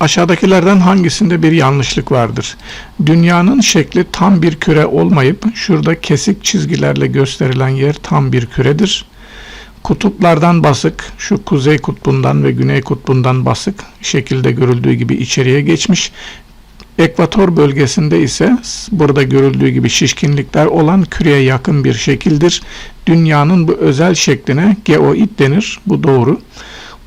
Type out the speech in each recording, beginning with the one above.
Aşağıdakilerden hangisinde bir yanlışlık vardır? Dünyanın şekli tam bir küre olmayıp şurada kesik çizgilerle gösterilen yer tam bir küredir. Kutuplardan basık, şu kuzey kutbundan ve güney kutbundan basık şekilde görüldüğü gibi içeriye geçmiş. Ekvator bölgesinde ise burada görüldüğü gibi şişkinlikler olan küreye yakın bir şekildir. Dünyanın bu özel şekline geoid denir. Bu doğru.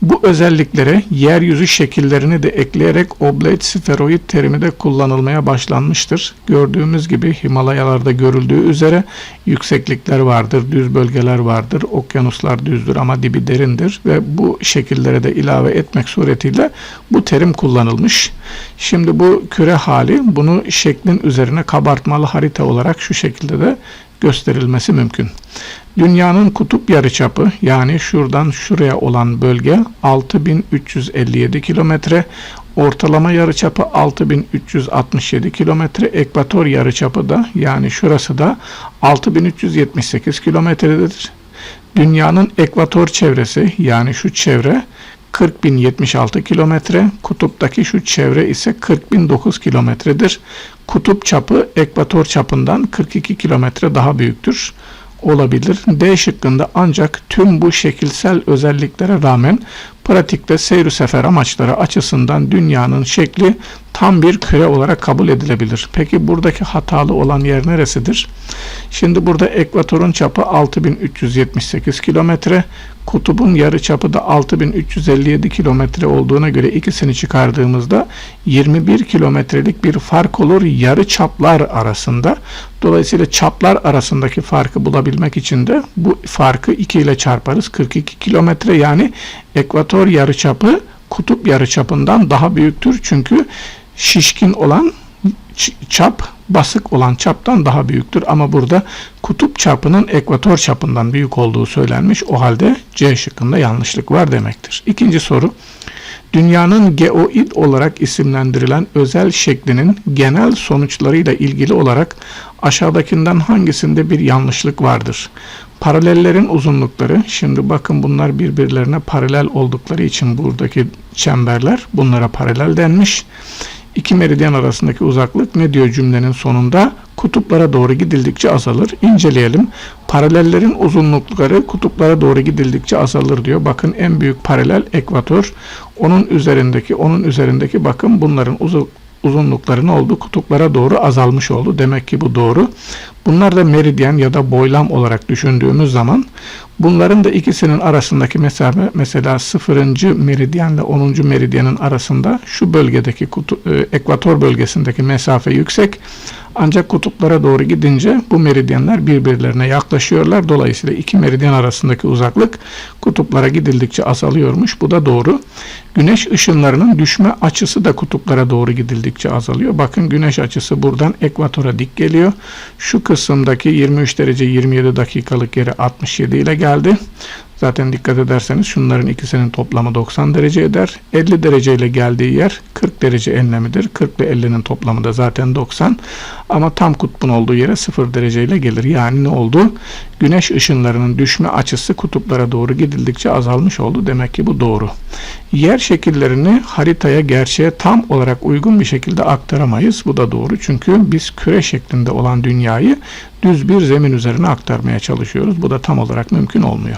Bu özelliklere yeryüzü şekillerini de ekleyerek oblate sferoid terimi de kullanılmaya başlanmıştır. Gördüğümüz gibi Himalayalarda görüldüğü üzere yükseklikler vardır, düz bölgeler vardır, okyanuslar düzdür ama dibi derindir ve bu şekillere de ilave etmek suretiyle bu terim kullanılmış. Şimdi bu küre hali bunu şeklin üzerine kabartmalı harita olarak şu şekilde de gösterilmesi mümkün. Dünyanın kutup yarıçapı yani şuradan şuraya olan bölge 6357 kilometre, ortalama yarıçapı 6367 kilometre, ekvator yarıçapı da yani şurası da 6378 kilometredir. Dünyanın ekvator çevresi yani şu çevre 40.076 kilometre, kutuptaki şu çevre ise 40.009 kilometredir. Kutup çapı ekvator çapından 42 kilometre daha büyüktür olabilir. D şıkkında ancak tüm bu şekilsel özelliklere rağmen pratikte seyir sefer amaçları açısından dünyanın şekli tam bir küre olarak kabul edilebilir. Peki buradaki hatalı olan yer neresidir? Şimdi burada ekvatorun çapı 6378 kilometre, kutubun yarı çapı da 6357 kilometre olduğuna göre ikisini çıkardığımızda 21 kilometrelik bir fark olur yarı çaplar arasında. Dolayısıyla çaplar arasındaki farkı bulabilmek için de bu farkı 2 ile çarparız. 42 kilometre yani ekvator yarıçapı kutup yarıçapından daha büyüktür. Çünkü şişkin olan çap basık olan çaptan daha büyüktür. Ama burada kutup çapının ekvator çapından büyük olduğu söylenmiş. O halde C şıkkında yanlışlık var demektir. İkinci soru. Dünyanın geoid olarak isimlendirilen özel şeklinin genel sonuçlarıyla ilgili olarak aşağıdakinden hangisinde bir yanlışlık vardır? Paralellerin uzunlukları, şimdi bakın bunlar birbirlerine paralel oldukları için buradaki çemberler bunlara paralel denmiş. İki meridyen arasındaki uzaklık ne diyor cümlenin sonunda? Kutuplara doğru gidildikçe azalır. İnceleyelim. Paralellerin uzunlukları kutuplara doğru gidildikçe azalır diyor. Bakın en büyük paralel ekvator. Onun üzerindeki, onun üzerindeki bakın bunların uzun, uzunlukları ne oldu? Kutuplara doğru azalmış oldu. Demek ki bu doğru. Bunlar da meridyen ya da boylam olarak düşündüğümüz zaman bunların da ikisinin arasındaki mesafe mesela 0. meridyen ile 10. meridyenin arasında şu bölgedeki kutu, e, ekvator bölgesindeki mesafe yüksek. Ancak kutuplara doğru gidince bu meridyenler birbirlerine yaklaşıyorlar. Dolayısıyla iki meridyen arasındaki uzaklık kutuplara gidildikçe azalıyormuş. Bu da doğru. Güneş ışınlarının düşme açısı da kutuplara doğru gidildikçe azalıyor. Bakın güneş açısı buradan ekvatora dik geliyor. Şu kısımdaki 23 derece 27 dakikalık yere 67 ile geldi. Zaten dikkat ederseniz şunların ikisinin toplamı 90 derece eder. 50 derece ile geldiği yer 40 derece enlemidir. 40 ile 50'nin toplamı da zaten 90. Ama tam kutbun olduğu yere 0 derece ile gelir. Yani ne oldu? Güneş ışınlarının düşme açısı kutuplara doğru gidildikçe azalmış oldu. Demek ki bu doğru. Yer şekillerini haritaya gerçeğe tam olarak uygun bir şekilde aktaramayız. Bu da doğru. Çünkü biz küre şeklinde olan dünyayı düz bir zemin üzerine aktarmaya çalışıyoruz. Bu da tam olarak mümkün olmuyor.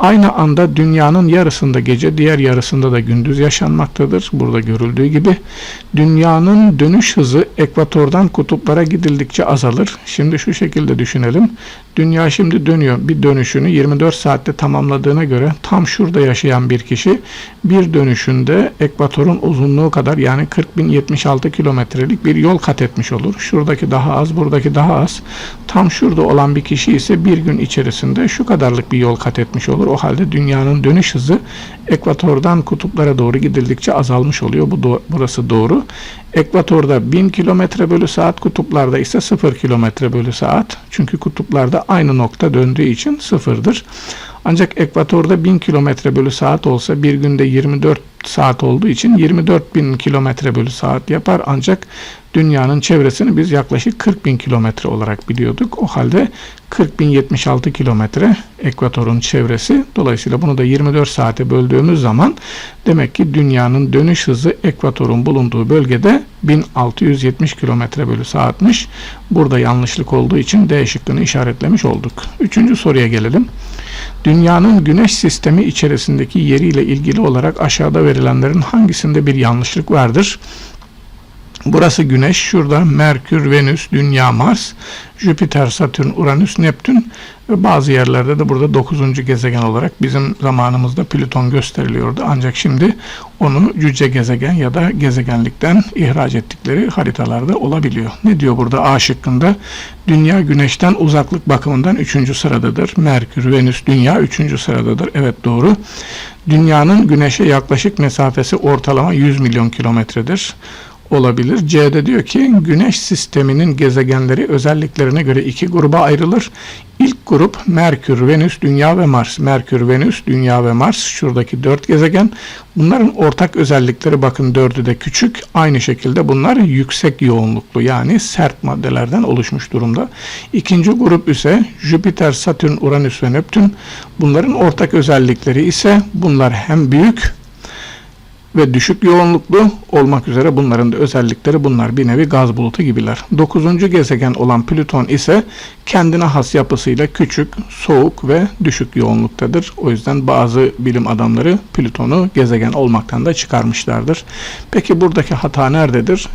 Aynı anda dünyanın yarısında gece, diğer yarısında da gündüz yaşanmaktadır. Burada görüldüğü gibi dünyanın dönüş hızı ekvatordan kutuplara gidildikçe azalır. Şimdi şu şekilde düşünelim. Dünya şimdi dönüyor. Bir dönüşünü 24 saatte tamamladığına göre tam şurada yaşayan bir kişi bir dönüşünde ekvatorun uzunluğu kadar yani 40.076 kilometrelik bir yol kat etmiş olur. Şuradaki daha az, buradaki daha az. Tam şurada olan bir kişi ise bir gün içerisinde şu kadarlık bir yol kat etmiş olur. O halde dünyanın dönüş hızı ekvatordan kutuplara doğru gidildikçe azalmış oluyor. Bu do burası doğru. Ekvatorda 1000 km bölü saat, kutuplarda ise 0 km bölü saat. Çünkü kutuplarda aynı nokta döndüğü için sıfırdır. Ancak ekvatorda 1000 km bölü saat olsa bir günde 24 saat olduğu için 24 bin kilometre bölü saat yapar. Ancak dünyanın çevresini biz yaklaşık 40 bin kilometre olarak biliyorduk. O halde 40 bin 76 kilometre ekvatorun çevresi. Dolayısıyla bunu da 24 saate böldüğümüz zaman Demek ki dünyanın dönüş hızı ekvatorun bulunduğu bölgede 1670 km bölü saatmiş. Burada yanlışlık olduğu için D şıkkını işaretlemiş olduk. Üçüncü soruya gelelim. Dünyanın güneş sistemi içerisindeki yeriyle ilgili olarak aşağıda verilenlerin hangisinde bir yanlışlık vardır? Burası Güneş, şurada Merkür, Venüs, Dünya, Mars, Jüpiter, Satürn, Uranüs, Neptün ve bazı yerlerde de burada 9. gezegen olarak bizim zamanımızda Plüton gösteriliyordu. Ancak şimdi onu cüce gezegen ya da gezegenlikten ihraç ettikleri haritalarda olabiliyor. Ne diyor burada A şıkkında? Dünya Güneş'ten uzaklık bakımından 3. sıradadır. Merkür, Venüs, Dünya 3. sıradadır. Evet doğru. Dünyanın Güneş'e yaklaşık mesafesi ortalama 100 milyon kilometredir olabilir. C'de diyor ki güneş sisteminin gezegenleri özelliklerine göre iki gruba ayrılır. İlk grup Merkür, Venüs, Dünya ve Mars. Merkür, Venüs, Dünya ve Mars şuradaki dört gezegen. Bunların ortak özellikleri bakın dördü de küçük. Aynı şekilde bunlar yüksek yoğunluklu yani sert maddelerden oluşmuş durumda. İkinci grup ise Jüpiter, Satürn, Uranüs ve Neptün. Bunların ortak özellikleri ise bunlar hem büyük ve düşük yoğunluklu olmak üzere bunların da özellikleri bunlar bir nevi gaz bulutu gibiler. Dokuzuncu gezegen olan Plüton ise kendine has yapısıyla küçük, soğuk ve düşük yoğunluktadır. O yüzden bazı bilim adamları Plüton'u gezegen olmaktan da çıkarmışlardır. Peki buradaki hata nerededir?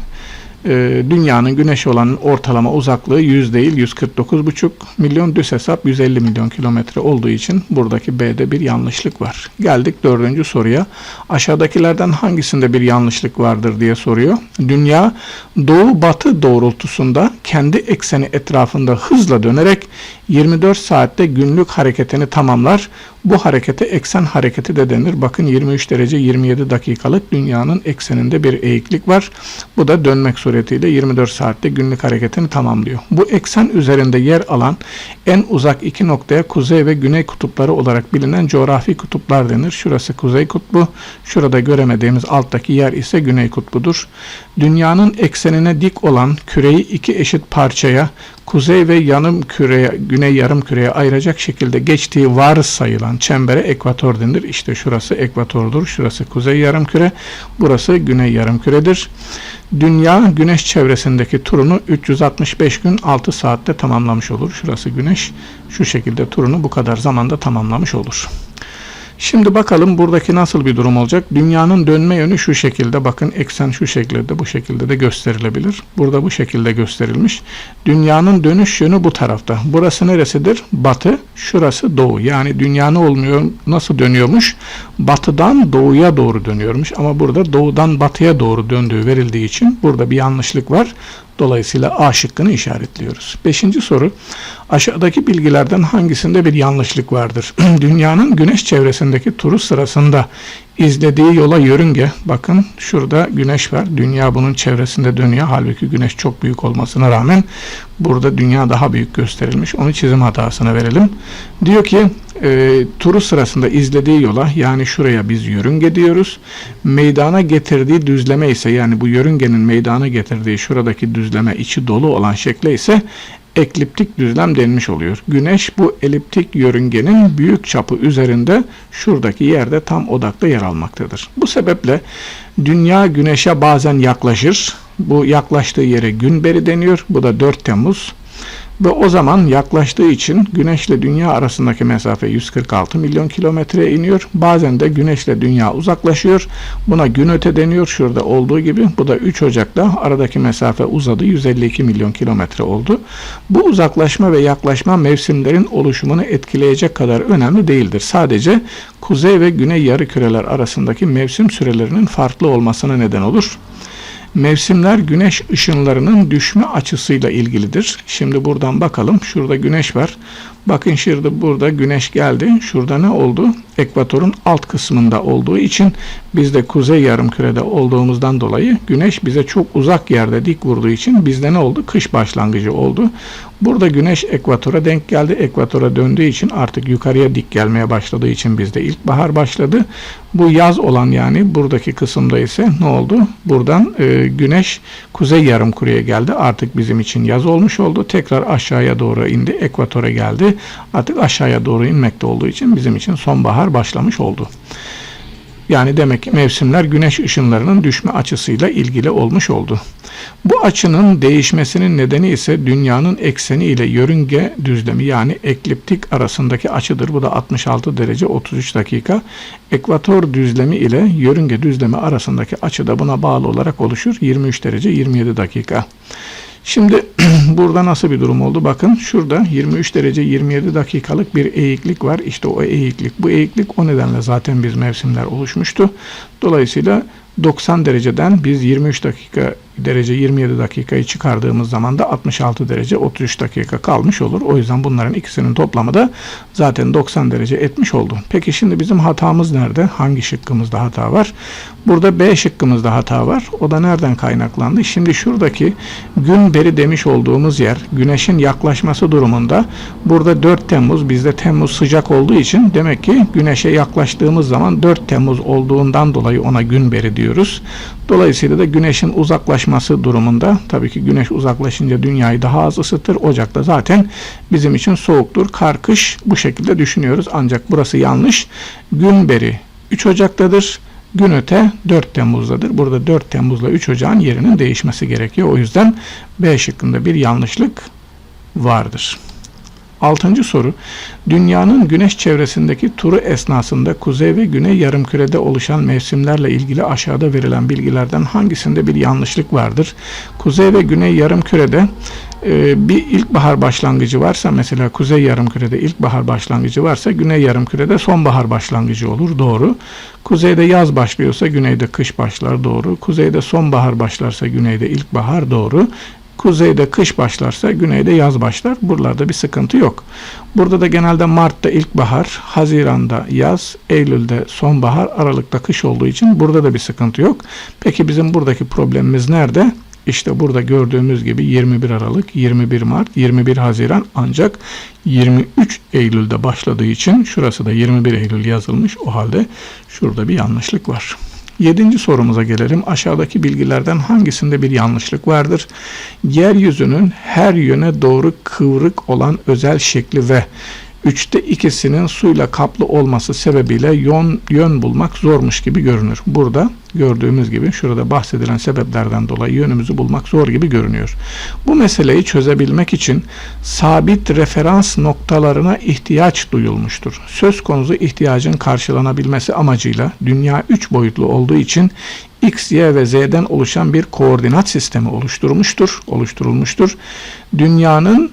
E, dünyanın güneşe olan ortalama uzaklığı 100 değil 149,5 milyon düz hesap 150 milyon kilometre olduğu için buradaki B'de bir yanlışlık var. Geldik dördüncü soruya. Aşağıdakilerden hangisinde bir yanlışlık vardır diye soruyor. Dünya doğu batı doğrultusunda kendi ekseni etrafında hızla dönerek 24 saatte günlük hareketini tamamlar. Bu harekete eksen hareketi de denir. Bakın 23 derece 27 dakikalık dünyanın ekseninde bir eğiklik var. Bu da dönmek suretiyle 24 saatte günlük hareketini tamamlıyor. Bu eksen üzerinde yer alan en uzak iki noktaya kuzey ve güney kutupları olarak bilinen coğrafi kutuplar denir. Şurası kuzey kutbu, şurada göremediğimiz alttaki yer ise güney kutbudur. Dünyanın eksenine dik olan küreyi iki eşit parçaya kuzey ve yanım küreye, güney yarım küreye ayıracak şekilde geçtiği varsayılan çembere ekvator denir. İşte şurası ekvatordur, şurası kuzey yarım küre, burası güney yarım küredir. Dünya güneş çevresindeki turunu 365 gün 6 saatte tamamlamış olur. Şurası güneş şu şekilde turunu bu kadar zamanda tamamlamış olur. Şimdi bakalım buradaki nasıl bir durum olacak. Dünyanın dönme yönü şu şekilde. Bakın eksen şu şekilde bu şekilde de gösterilebilir. Burada bu şekilde gösterilmiş. Dünyanın dönüş yönü bu tarafta. Burası neresidir? Batı. Şurası doğu. Yani dünya ne olmuyor? Nasıl dönüyormuş? Batıdan doğuya doğru dönüyormuş. Ama burada doğudan batıya doğru döndüğü verildiği için burada bir yanlışlık var. Dolayısıyla A şıkkını işaretliyoruz. Beşinci soru. Aşağıdaki bilgilerden hangisinde bir yanlışlık vardır? Dünyanın güneş çevresindeki turu sırasında izlediği yola yörünge, bakın şurada güneş var. Dünya bunun çevresinde dönüyor. Halbuki güneş çok büyük olmasına rağmen burada dünya daha büyük gösterilmiş. Onu çizim hatasına verelim. Diyor ki e, turu sırasında izlediği yola yani şuraya biz yörünge diyoruz. Meydana getirdiği düzleme ise yani bu yörüngenin meydana getirdiği şuradaki düzleme içi dolu olan şekle ise ekliptik düzlem denmiş oluyor. Güneş bu eliptik yörüngenin büyük çapı üzerinde şuradaki yerde tam odakta yer almaktadır. Bu sebeple dünya güneşe bazen yaklaşır. Bu yaklaştığı yere günberi deniyor. Bu da 4 Temmuz ve o zaman yaklaştığı için Güneş ile Dünya arasındaki mesafe 146 milyon kilometreye iniyor. Bazen de Güneş ile Dünya uzaklaşıyor. Buna gün öte deniyor şurada olduğu gibi. Bu da 3 Ocak'ta aradaki mesafe uzadı 152 milyon kilometre oldu. Bu uzaklaşma ve yaklaşma mevsimlerin oluşumunu etkileyecek kadar önemli değildir. Sadece kuzey ve güney yarı küreler arasındaki mevsim sürelerinin farklı olmasına neden olur. Mevsimler güneş ışınlarının düşme açısıyla ilgilidir. Şimdi buradan bakalım. Şurada güneş var. Bakın şimdi burada güneş geldi. Şurada ne oldu? Ekvatorun alt kısmında olduğu için biz de kuzey yarımkürede olduğumuzdan dolayı güneş bize çok uzak yerde dik vurduğu için bizde ne oldu? Kış başlangıcı oldu. Burada güneş ekvatora denk geldi. Ekvatora döndüğü için artık yukarıya dik gelmeye başladığı için bizde ilkbahar başladı. Bu yaz olan yani buradaki kısımda ise ne oldu? Buradan e, güneş kuzey yarımküreye geldi. Artık bizim için yaz olmuş oldu. Tekrar aşağıya doğru indi. Ekvatora geldi. Artık aşağıya doğru inmekte olduğu için bizim için sonbahar başlamış oldu. Yani demek ki mevsimler güneş ışınlarının düşme açısıyla ilgili olmuş oldu. Bu açının değişmesinin nedeni ise dünyanın ekseni ile yörünge düzlemi yani ekliptik arasındaki açıdır. Bu da 66 derece 33 dakika. Ekvator düzlemi ile yörünge düzlemi arasındaki açı da buna bağlı olarak oluşur. 23 derece 27 dakika. Şimdi burada nasıl bir durum oldu? Bakın şurada 23 derece 27 dakikalık bir eğiklik var. İşte o eğiklik. Bu eğiklik o nedenle zaten biz mevsimler oluşmuştu. Dolayısıyla 90 dereceden biz 23 dakika derece 27 dakikayı çıkardığımız zaman da 66 derece 33 dakika kalmış olur. O yüzden bunların ikisinin toplamı da zaten 90 derece etmiş oldu. Peki şimdi bizim hatamız nerede? Hangi şıkkımızda hata var? Burada B şıkkımızda hata var. O da nereden kaynaklandı? Şimdi şuradaki gün beri demiş olduğumuz yer güneşin yaklaşması durumunda burada 4 Temmuz bizde Temmuz sıcak olduğu için demek ki güneşe yaklaştığımız zaman 4 Temmuz olduğundan dolayı ona gün beri diyoruz. Dolayısıyla da güneşin uzaklaşması durumunda tabii ki güneş uzaklaşınca dünyayı daha az ısıtır. Ocakta zaten bizim için soğuktur. Kar kış bu şekilde düşünüyoruz. Ancak burası yanlış. Gün beri 3 Ocak'tadır. Gün öte 4 Temmuz'dadır. Burada 4 Temmuz'la 3 Ocak'ın yerinin değişmesi gerekiyor. O yüzden B şıkkında bir yanlışlık vardır. Altıncı soru. Dünyanın güneş çevresindeki turu esnasında kuzey ve güney yarımkürede oluşan mevsimlerle ilgili aşağıda verilen bilgilerden hangisinde bir yanlışlık vardır? Kuzey ve güney yarımkürede e, bir ilkbahar başlangıcı varsa mesela kuzey yarımkürede ilkbahar başlangıcı varsa güney yarımkürede sonbahar başlangıcı olur. Doğru. Kuzeyde yaz başlıyorsa güneyde kış başlar. Doğru. Kuzeyde sonbahar başlarsa güneyde ilkbahar. Doğru. Kuzeyde kış başlarsa güneyde yaz başlar. Buralarda bir sıkıntı yok. Burada da genelde Mart'ta ilkbahar, Haziran'da yaz, Eylül'de sonbahar, Aralık'ta kış olduğu için burada da bir sıkıntı yok. Peki bizim buradaki problemimiz nerede? İşte burada gördüğümüz gibi 21 Aralık, 21 Mart, 21 Haziran ancak 23 Eylül'de başladığı için şurası da 21 Eylül yazılmış. O halde şurada bir yanlışlık var. Yedinci sorumuza gelelim. Aşağıdaki bilgilerden hangisinde bir yanlışlık vardır? Yeryüzünün her yöne doğru kıvrık olan özel şekli ve üçte ikisinin suyla kaplı olması sebebiyle yön, yön bulmak zormuş gibi görünür. Burada gördüğümüz gibi şurada bahsedilen sebeplerden dolayı yönümüzü bulmak zor gibi görünüyor. Bu meseleyi çözebilmek için sabit referans noktalarına ihtiyaç duyulmuştur. Söz konusu ihtiyacın karşılanabilmesi amacıyla dünya 3 boyutlu olduğu için X, Y ve Z'den oluşan bir koordinat sistemi oluşturmuştur, oluşturulmuştur. Dünyanın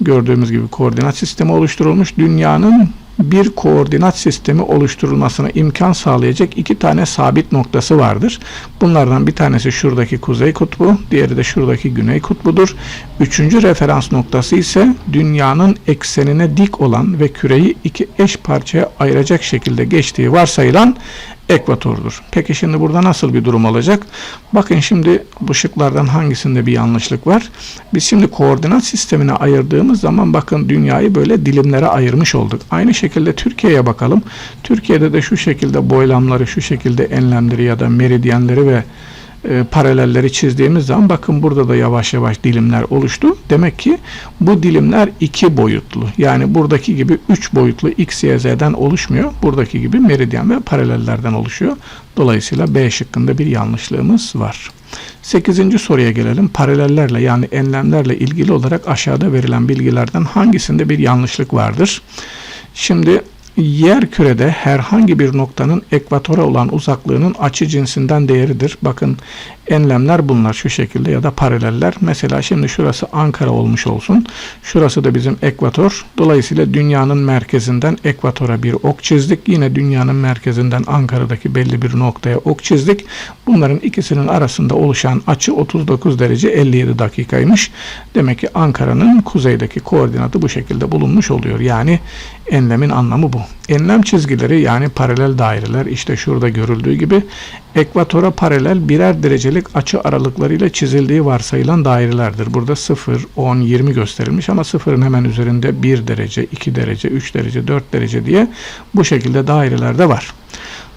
gördüğümüz gibi koordinat sistemi oluşturulmuş. Dünyanın bir koordinat sistemi oluşturulmasına imkan sağlayacak iki tane sabit noktası vardır. Bunlardan bir tanesi şuradaki kuzey kutbu, diğeri de şuradaki güney kutbudur. Üçüncü referans noktası ise dünyanın eksenine dik olan ve küreyi iki eş parçaya ayıracak şekilde geçtiği varsayılan ekvatordur. Peki şimdi burada nasıl bir durum olacak? Bakın şimdi bu şıklardan hangisinde bir yanlışlık var? Biz şimdi koordinat sistemine ayırdığımız zaman bakın dünyayı böyle dilimlere ayırmış olduk. Aynı şekilde Türkiye'ye bakalım. Türkiye'de de şu şekilde boylamları, şu şekilde enlemleri ya da meridyenleri ve e, paralelleri çizdiğimiz zaman bakın burada da yavaş yavaş dilimler oluştu. Demek ki bu dilimler iki boyutlu. Yani buradaki gibi üç boyutlu x, y, z'den oluşmuyor. Buradaki gibi meridyen ve paralellerden oluşuyor. Dolayısıyla B şıkkında bir yanlışlığımız var. Sekizinci soruya gelelim. Paralellerle yani enlemlerle ilgili olarak aşağıda verilen bilgilerden hangisinde bir yanlışlık vardır? Şimdi yer kürede herhangi bir noktanın ekvatora olan uzaklığının açı cinsinden değeridir. Bakın enlemler bunlar şu şekilde ya da paraleller. Mesela şimdi şurası Ankara olmuş olsun. Şurası da bizim ekvator. Dolayısıyla dünyanın merkezinden ekvatora bir ok çizdik. Yine dünyanın merkezinden Ankara'daki belli bir noktaya ok çizdik. Bunların ikisinin arasında oluşan açı 39 derece 57 dakikaymış. Demek ki Ankara'nın kuzeydeki koordinatı bu şekilde bulunmuş oluyor. Yani enlemin anlamı bu. Enlem çizgileri yani paralel daireler işte şurada görüldüğü gibi ekvatora paralel birer derecelik açı aralıklarıyla çizildiği varsayılan dairelerdir. Burada 0, 10, 20 gösterilmiş ama 0'ın hemen üzerinde 1 derece, 2 derece, 3 derece, 4 derece diye bu şekilde dairelerde var.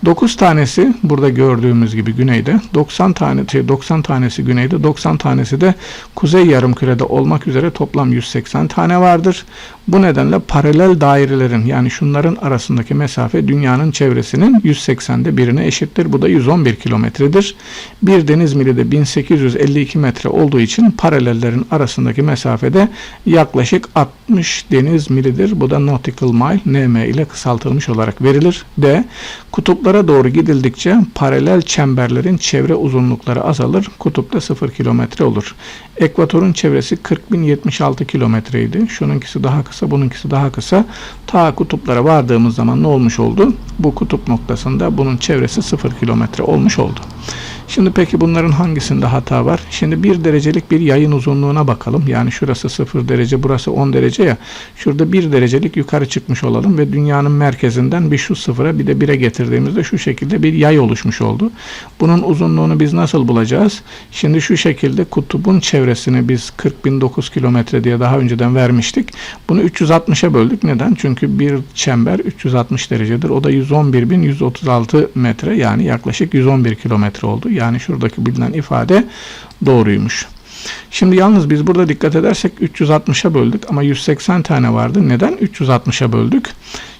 9 tanesi burada gördüğümüz gibi güneyde, 90 tane 90 tanesi güneyde, 90 tanesi de kuzey yarımkürede olmak üzere toplam 180 tane vardır. Bu nedenle paralel dairelerin yani şunların arasındaki mesafe dünyanın çevresinin 180'de birine eşittir. Bu da 111 kilometredir. Bir deniz mili de 1852 metre olduğu için paralellerin arasındaki mesafede yaklaşık 60 deniz milidir. Bu da nautical mile nm ile kısaltılmış olarak verilir. D. Kutuplara doğru gidildikçe paralel çemberlerin çevre uzunlukları azalır. Kutupta 0 kilometre olur. Ekvatorun çevresi 40.076 kilometreydi. Şununkisi daha kısa, bununkisi daha kısa. Ta kutuplara vardığımız zaman ne olmuş oldu? Bu kutup noktasında bunun çevresi 0 kilometre olmuş oldu. Şimdi peki bunların hangisinde hata var? Şimdi bir derecelik bir yayın uzunluğuna bakalım. Yani şurası 0 derece, burası 10 derece ya. Şurada bir derecelik yukarı çıkmış olalım ve dünyanın merkezinden bir şu sıfıra bir de 1'e getirdiğimizde şu şekilde bir yay oluşmuş oldu. Bunun uzunluğunu biz nasıl bulacağız? Şimdi şu şekilde kutubun çevresini biz 40.009 kilometre diye daha önceden vermiştik. Bunu 360'a böldük. Neden? Çünkü bir çember 360 derecedir. O da 111.136 metre yani yaklaşık 111 kilometre oldu. Yani şuradaki bilinen ifade doğruymuş. Şimdi yalnız biz burada dikkat edersek 360'a böldük ama 180 tane vardı. Neden 360'a böldük?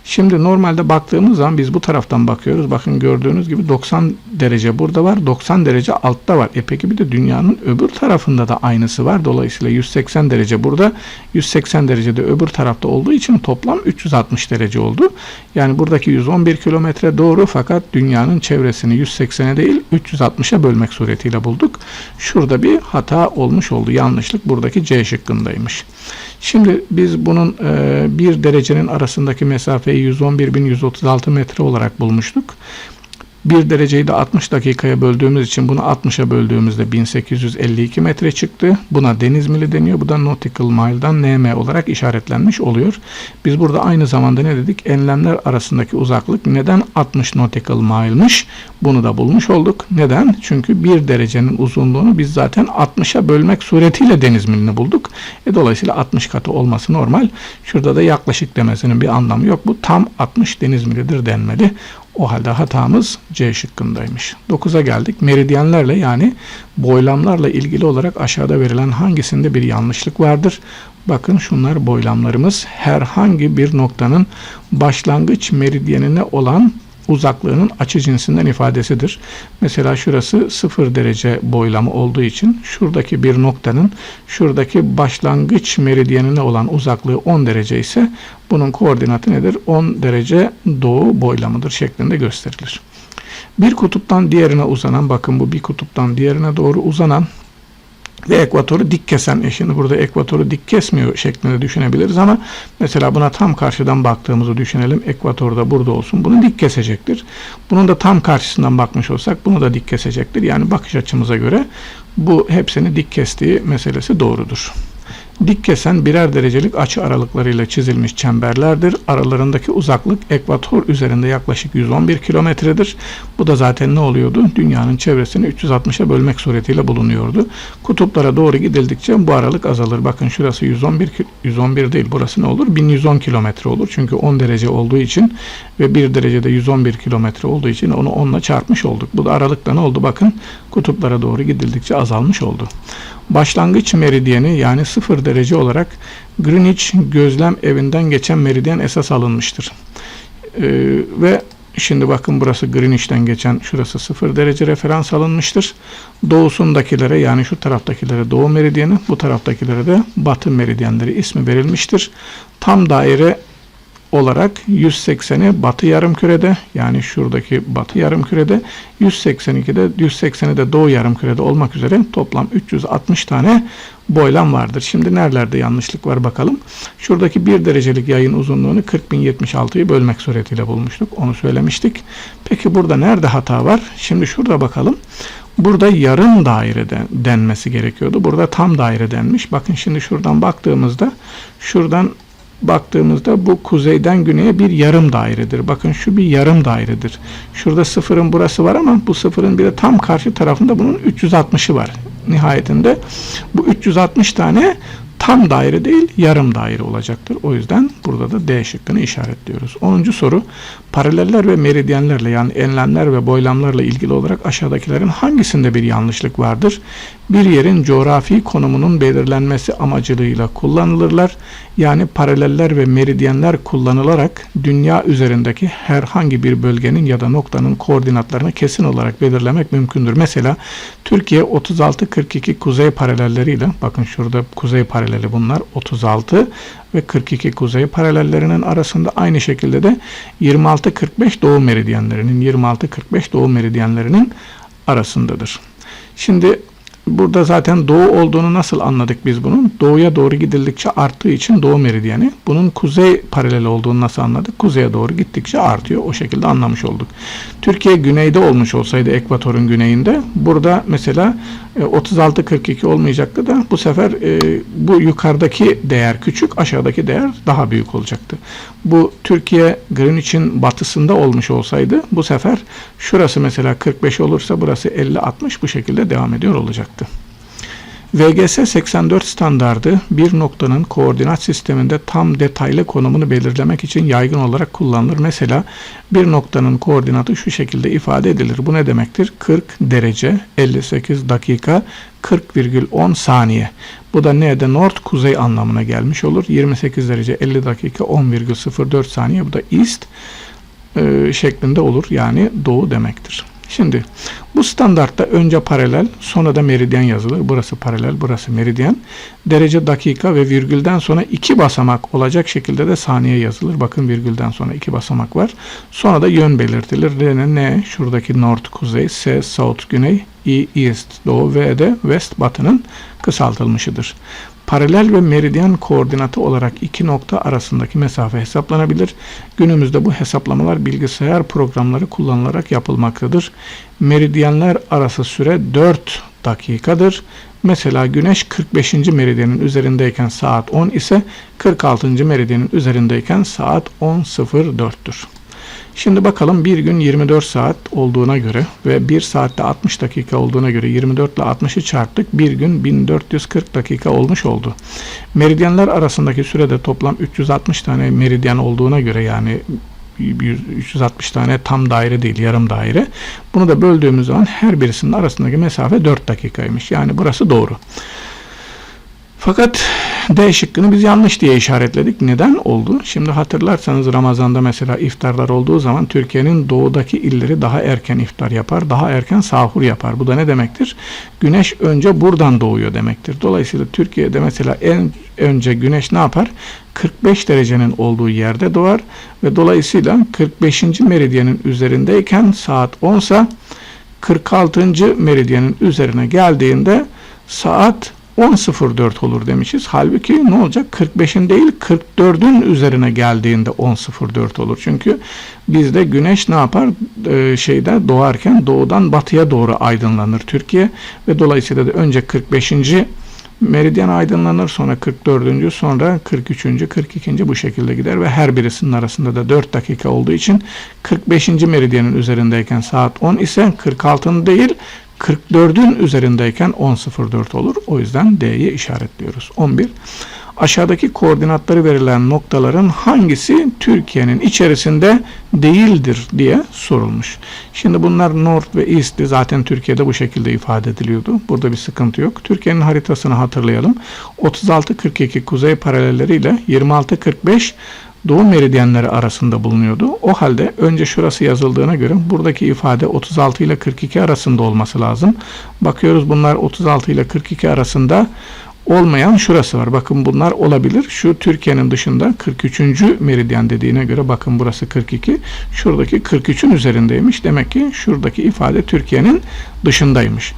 Şimdi normalde baktığımız zaman biz bu taraftan bakıyoruz. Bakın gördüğünüz gibi 90 derece burada var. 90 derece altta var. E peki bir de dünyanın öbür tarafında da aynısı var. Dolayısıyla 180 derece burada. 180 derecede öbür tarafta olduğu için toplam 360 derece oldu. Yani buradaki 111 kilometre doğru fakat dünyanın çevresini 180'e değil 360'a bölmek suretiyle bulduk. Şurada bir hata olmuş oldu. Yanlışlık buradaki C şıkkındaymış. Şimdi biz bunun e, bir derecenin arasındaki mesafeyi 111.136 metre olarak bulmuştuk. Bir dereceyi de 60 dakikaya böldüğümüz için bunu 60'a böldüğümüzde 1852 metre çıktı. Buna deniz mili deniyor. Bu da nautical mile'dan nm olarak işaretlenmiş oluyor. Biz burada aynı zamanda ne dedik? Enlemler arasındaki uzaklık neden 60 nautical mile'mış? Bunu da bulmuş olduk. Neden? Çünkü bir derecenin uzunluğunu biz zaten 60'a bölmek suretiyle deniz milini bulduk. E, dolayısıyla 60 katı olması normal. Şurada da yaklaşık demesinin bir anlamı yok. Bu tam 60 deniz milidir denmeli. O halde hatamız C şıkkındaymış. 9'a geldik. Meridyenlerle yani boylamlarla ilgili olarak aşağıda verilen hangisinde bir yanlışlık vardır? Bakın şunlar boylamlarımız. Herhangi bir noktanın başlangıç meridyenine olan uzaklığının açı cinsinden ifadesidir. Mesela şurası 0 derece boylamı olduğu için şuradaki bir noktanın şuradaki başlangıç meridyenine olan uzaklığı 10 derece ise bunun koordinatı nedir? 10 derece doğu boylamıdır şeklinde gösterilir. Bir kutuptan diğerine uzanan bakın bu bir kutuptan diğerine doğru uzanan ve ekvatoru dik kesen e şimdi burada ekvatoru dik kesmiyor şeklinde düşünebiliriz ama mesela buna tam karşıdan baktığımızı düşünelim. Ekvator da burada olsun. Bunu dik kesecektir. Bunun da tam karşısından bakmış olsak bunu da dik kesecektir. Yani bakış açımıza göre bu hepsini dik kestiği meselesi doğrudur. Dik kesen birer derecelik açı aralıklarıyla çizilmiş çemberlerdir. Aralarındaki uzaklık ekvator üzerinde yaklaşık 111 kilometredir. Bu da zaten ne oluyordu? Dünyanın çevresini 360'a bölmek suretiyle bulunuyordu. Kutuplara doğru gidildikçe bu aralık azalır. Bakın şurası 111 111 değil. Burası ne olur? 1110 kilometre olur. Çünkü 10 derece olduğu için ve 1 derecede 111 kilometre olduğu için onu 10 ile çarpmış olduk. Bu da aralıkta ne oldu? Bakın kutuplara doğru gidildikçe azalmış oldu. Başlangıç meridyeni yani 0 derece olarak Greenwich gözlem evinden geçen meridyen esas alınmıştır. Ee, ve şimdi bakın burası Greenwich'ten geçen şurası 0 derece referans alınmıştır. Doğusundakilere yani şu taraftakilere doğu meridyeni bu taraftakilere de batı meridyenleri ismi verilmiştir. Tam daire olarak 180'i batı yarımkürede yani şuradaki batı yarımkürede 182'de 180'i de doğu yarımkürede olmak üzere toplam 360 tane boylam vardır. Şimdi nerelerde yanlışlık var bakalım. Şuradaki 1 derecelik yayın uzunluğunu 40.076'yı bölmek suretiyle bulmuştuk. Onu söylemiştik. Peki burada nerede hata var? Şimdi şurada bakalım. Burada yarım daire denmesi gerekiyordu. Burada tam daire denmiş. Bakın şimdi şuradan baktığımızda şuradan baktığımızda bu kuzeyden güneye bir yarım dairedir. Bakın şu bir yarım dairedir. Şurada sıfırın burası var ama bu sıfırın bir de tam karşı tarafında bunun 360'ı var. Nihayetinde bu 360 tane tam daire değil yarım daire olacaktır. O yüzden bu Burada da D şıkkını işaretliyoruz. 10. soru paraleller ve meridyenlerle yani enlemler ve boylamlarla ilgili olarak aşağıdakilerin hangisinde bir yanlışlık vardır? Bir yerin coğrafi konumunun belirlenmesi amacılığıyla kullanılırlar. Yani paraleller ve meridyenler kullanılarak dünya üzerindeki herhangi bir bölgenin ya da noktanın koordinatlarını kesin olarak belirlemek mümkündür. Mesela Türkiye 36-42 kuzey paralelleriyle bakın şurada kuzey paraleli bunlar 36 ve 42 kuzey paralellerinin arasında aynı şekilde de 26-45 doğu meridyenlerinin 26-45 doğu meridyenlerinin arasındadır. Şimdi Burada zaten doğu olduğunu nasıl anladık biz bunun? Doğuya doğru gidildikçe arttığı için doğu meridyeni. Bunun kuzey paralel olduğunu nasıl anladık? Kuzeye doğru gittikçe artıyor. O şekilde anlamış olduk. Türkiye güneyde olmuş olsaydı ekvatorun güneyinde burada mesela 36-42 e, olmayacaktı da bu sefer e, bu yukarıdaki değer küçük aşağıdaki değer daha büyük olacaktı. Bu Türkiye Greenwich'in batısında olmuş olsaydı bu sefer şurası mesela 45 olursa burası 50-60 bu şekilde devam ediyor olacaktı. VGS 84 standardı bir noktanın koordinat sisteminde tam detaylı konumunu belirlemek için yaygın olarak kullanılır. Mesela bir noktanın koordinatı şu şekilde ifade edilir. Bu ne demektir? 40 derece 58 dakika 40,10 saniye. Bu da nerede? North kuzey anlamına gelmiş olur. 28 derece 50 dakika 10,04 saniye. Bu da east e, şeklinde olur. Yani doğu demektir. Şimdi bu standartta önce paralel sonra da meridyen yazılır. Burası paralel, burası meridyen. Derece, dakika ve virgülden sonra iki basamak olacak şekilde de saniye yazılır. Bakın virgülden sonra iki basamak var. Sonra da yön belirtilir. R ne? Şuradaki north kuzey, S south güney, E east doğu ve de west batının kısaltılmışıdır. Paralel ve meridyen koordinatı olarak iki nokta arasındaki mesafe hesaplanabilir. Günümüzde bu hesaplamalar bilgisayar programları kullanılarak yapılmaktadır. Meridyenler arası süre 4 dakikadır. Mesela güneş 45. meridyenin üzerindeyken saat 10 ise 46. meridyenin üzerindeyken saat 10.04'tür. Şimdi bakalım bir gün 24 saat olduğuna göre ve 1 saatte 60 dakika olduğuna göre 24 ile 60'ı çarptık. Bir gün 1440 dakika olmuş oldu. Meridyenler arasındaki sürede toplam 360 tane meridyen olduğuna göre yani 360 tane tam daire değil yarım daire. Bunu da böldüğümüz zaman her birisinin arasındaki mesafe 4 dakikaymış. Yani burası doğru. Fakat D şıkkını biz yanlış diye işaretledik. Neden oldu? Şimdi hatırlarsanız Ramazan'da mesela iftarlar olduğu zaman Türkiye'nin doğudaki illeri daha erken iftar yapar, daha erken sahur yapar. Bu da ne demektir? Güneş önce buradan doğuyor demektir. Dolayısıyla Türkiye'de mesela en önce güneş ne yapar? 45 derecenin olduğu yerde doğar ve dolayısıyla 45. meridyenin üzerindeyken saat 10 ise 46. meridyenin üzerine geldiğinde saat 10.04 olur demişiz. Halbuki ne olacak? 45'in değil 44'ün üzerine geldiğinde 10.04 olur. Çünkü bizde güneş ne yapar? Ee, şeyde doğarken doğudan batıya doğru aydınlanır Türkiye ve dolayısıyla da önce 45. Meridyen aydınlanır sonra 44. sonra 43. 42. bu şekilde gider ve her birisinin arasında da 4 dakika olduğu için 45. meridyenin üzerindeyken saat 10 ise 46'ın değil 44'ün üzerindeyken 10.04 olur. O yüzden D'yi işaretliyoruz. 11. Aşağıdaki koordinatları verilen noktaların hangisi Türkiye'nin içerisinde değildir diye sorulmuş. Şimdi bunlar North ve East'ti. Zaten Türkiye'de bu şekilde ifade ediliyordu. Burada bir sıkıntı yok. Türkiye'nin haritasını hatırlayalım. 36-42 kuzey paralelleriyle 26-45 doğu meridyenleri arasında bulunuyordu. O halde önce şurası yazıldığına göre buradaki ifade 36 ile 42 arasında olması lazım. Bakıyoruz bunlar 36 ile 42 arasında olmayan şurası var. Bakın bunlar olabilir. Şu Türkiye'nin dışında 43. meridyen dediğine göre bakın burası 42. Şuradaki 43'ün üzerindeymiş. Demek ki şuradaki ifade Türkiye'nin dışındaymış.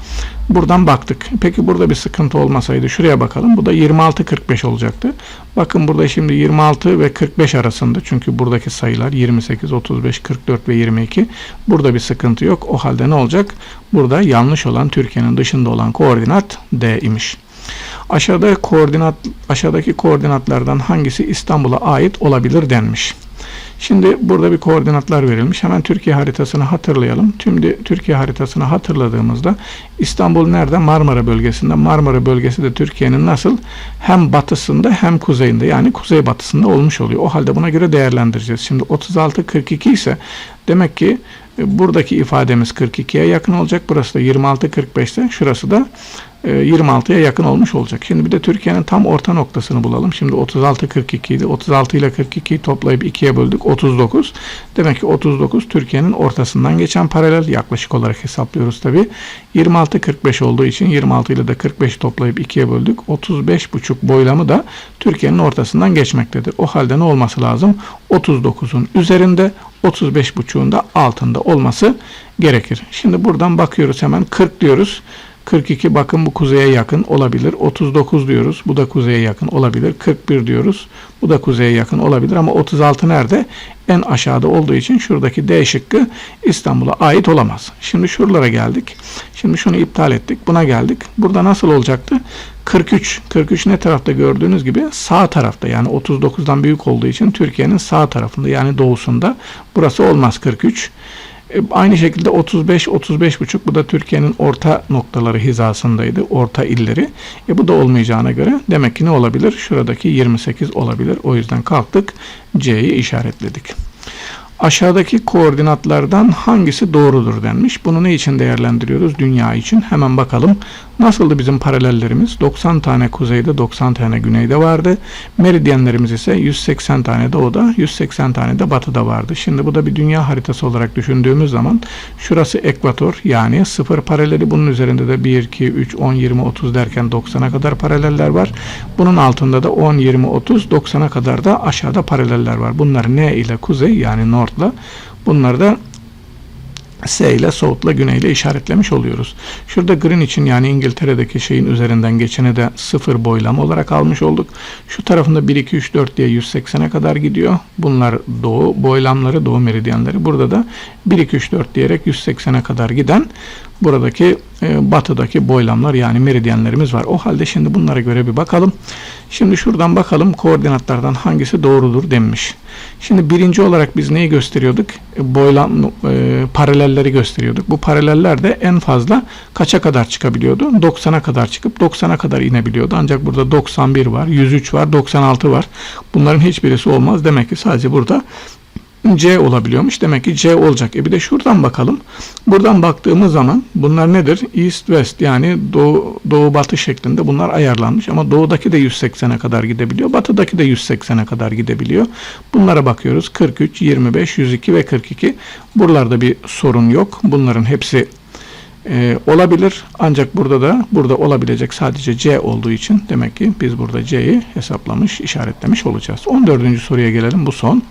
Buradan baktık. Peki burada bir sıkıntı olmasaydı şuraya bakalım. Bu da 26-45 olacaktı. Bakın burada şimdi 26 ve 45 arasında. Çünkü buradaki sayılar 28, 35, 44 ve 22. Burada bir sıkıntı yok. O halde ne olacak? Burada yanlış olan Türkiye'nin dışında olan koordinat D imiş. Aşağıda koordinat aşağıdaki koordinatlardan hangisi İstanbul'a ait olabilir denmiş. Şimdi burada bir koordinatlar verilmiş. Hemen Türkiye haritasını hatırlayalım. De Türkiye haritasını hatırladığımızda İstanbul nerede? Marmara bölgesinde. Marmara bölgesi de Türkiye'nin nasıl? Hem batısında hem kuzeyinde yani kuzey batısında olmuş oluyor. O halde buna göre değerlendireceğiz. Şimdi 36 42 ise demek ki buradaki ifademiz 42'ye yakın olacak. Burası da 26 45 ise şurası da 26'ya e, yakın olmuş olacak. Şimdi bir de Türkiye'nin tam orta noktasını bulalım. Şimdi 36 42 idi. 36 ile 42'yi toplayıp 2'ye böldük. 39. Demek ki 39 Türkiye'nin ortasından geçen paralel yaklaşık olarak hesaplıyoruz tabi. 26 45 olduğu için 26 ile de 45 toplayıp 2'ye böldük. 35,5 boylamı da Türkiye'nin ortasından geçmektedir. O halde ne olması lazım? 39'un üzerinde 35,5'un da altında olması gerekir. Şimdi buradan bakıyoruz hemen 40 diyoruz. 42 bakın bu kuzeye yakın olabilir. 39 diyoruz. Bu da kuzeye yakın olabilir. 41 diyoruz. Bu da kuzeye yakın olabilir ama 36 nerede? En aşağıda olduğu için şuradaki D şıkkı İstanbul'a ait olamaz. Şimdi şuralara geldik. Şimdi şunu iptal ettik. Buna geldik. Burada nasıl olacaktı? 43. 43 ne tarafta gördüğünüz gibi sağ tarafta yani 39'dan büyük olduğu için Türkiye'nin sağ tarafında yani doğusunda. Burası olmaz 43. E, aynı şekilde 35 35 buçuk bu da Türkiye'nin orta noktaları hizasındaydı. Orta illeri. E bu da olmayacağına göre demek ki ne olabilir? Şuradaki 28 olabilir. O yüzden kalktık. C'yi işaretledik. Aşağıdaki koordinatlardan hangisi doğrudur denmiş. Bunu ne için değerlendiriyoruz? Dünya için. Hemen bakalım. Nasıldı bizim paralellerimiz? 90 tane kuzeyde, 90 tane güneyde vardı. Meridyenlerimiz ise 180 tane doğuda, 180 tane de batıda vardı. Şimdi bu da bir dünya haritası olarak düşündüğümüz zaman şurası ekvator yani sıfır paraleli. Bunun üzerinde de 1, 2, 3, 10, 20, 30 derken 90'a kadar paraleller var. Bunun altında da 10, 20, 30, 90'a kadar da aşağıda paraleller var. Bunlar ne ile kuzey yani north'la. Bunlar da S ile South'la güneyle işaretlemiş oluyoruz. Şurada Greenwich'in yani İngiltere'deki şeyin üzerinden geçeni de sıfır boylam olarak almış olduk. Şu tarafında 1, 2, 3, 4 diye 180'e kadar gidiyor. Bunlar doğu boylamları, doğu meridyenleri. Burada da 1, 2, 3, 4 diyerek 180'e kadar giden buradaki e, batıdaki boylamlar yani meridyenlerimiz var. O halde şimdi bunlara göre bir bakalım. Şimdi şuradan bakalım koordinatlardan hangisi doğrudur denmiş. Şimdi birinci olarak biz neyi gösteriyorduk? E, boylam e, paralelleri gösteriyorduk. Bu paraleller de en fazla kaça kadar çıkabiliyordu? 90'a kadar çıkıp 90'a kadar inebiliyordu. Ancak burada 91 var, 103 var, 96 var. Bunların hiçbirisi olmaz. Demek ki sadece burada C olabiliyormuş. Demek ki C olacak. E bir de şuradan bakalım. Buradan baktığımız zaman bunlar nedir? East West yani doğu, doğu batı şeklinde bunlar ayarlanmış. Ama doğudaki de 180'e kadar gidebiliyor. Batıdaki de 180'e kadar gidebiliyor. Bunlara bakıyoruz. 43, 25, 102 ve 42. Buralarda bir sorun yok. Bunların hepsi e, olabilir. Ancak burada da burada olabilecek sadece C olduğu için demek ki biz burada C'yi hesaplamış, işaretlemiş olacağız. 14. soruya gelelim. Bu son.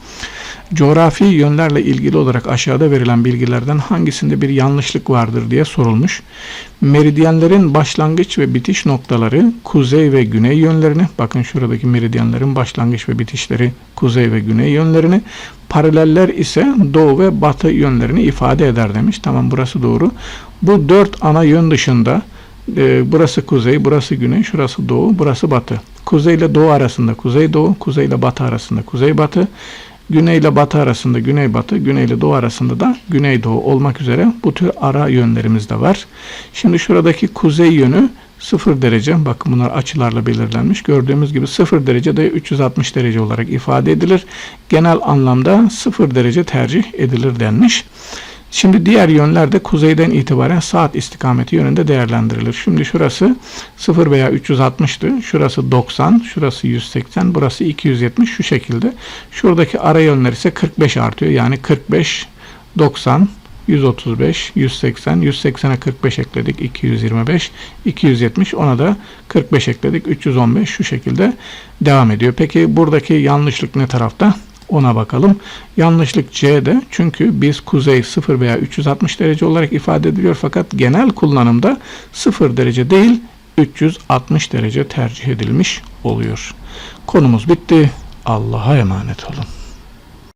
Coğrafi yönlerle ilgili olarak aşağıda verilen bilgilerden hangisinde bir yanlışlık vardır diye sorulmuş. Meridyenlerin başlangıç ve bitiş noktaları kuzey ve güney yönlerini, bakın şuradaki meridyenlerin başlangıç ve bitişleri kuzey ve güney yönlerini, paraleller ise doğu ve batı yönlerini ifade eder demiş. Tamam burası doğru. Bu dört ana yön dışında e, burası kuzey, burası güney, şurası doğu, burası batı. Kuzey ile doğu arasında kuzey doğu, kuzey ile batı arasında kuzey batı. Güney ile batı arasında güney batı, güney ile doğu arasında da güney doğu olmak üzere bu tür ara yönlerimiz de var. Şimdi şuradaki kuzey yönü 0 derece. Bakın bunlar açılarla belirlenmiş. Gördüğümüz gibi 0 derece de 360 derece olarak ifade edilir. Genel anlamda 0 derece tercih edilir denmiş. Şimdi diğer yönler de kuzeyden itibaren saat istikameti yönünde değerlendirilir. Şimdi şurası 0 veya 360'tı. Şurası 90, şurası 180, burası 270 şu şekilde. Şuradaki ara yönler ise 45 artıyor. Yani 45, 90, 135, 180, 180'e 45 ekledik 225, 270 ona da 45 ekledik 315 şu şekilde devam ediyor. Peki buradaki yanlışlık ne tarafta? Ona bakalım. Yanlışlık C'de çünkü biz kuzey 0 veya 360 derece olarak ifade ediliyor fakat genel kullanımda 0 derece değil 360 derece tercih edilmiş oluyor. Konumuz bitti. Allah'a emanet olun.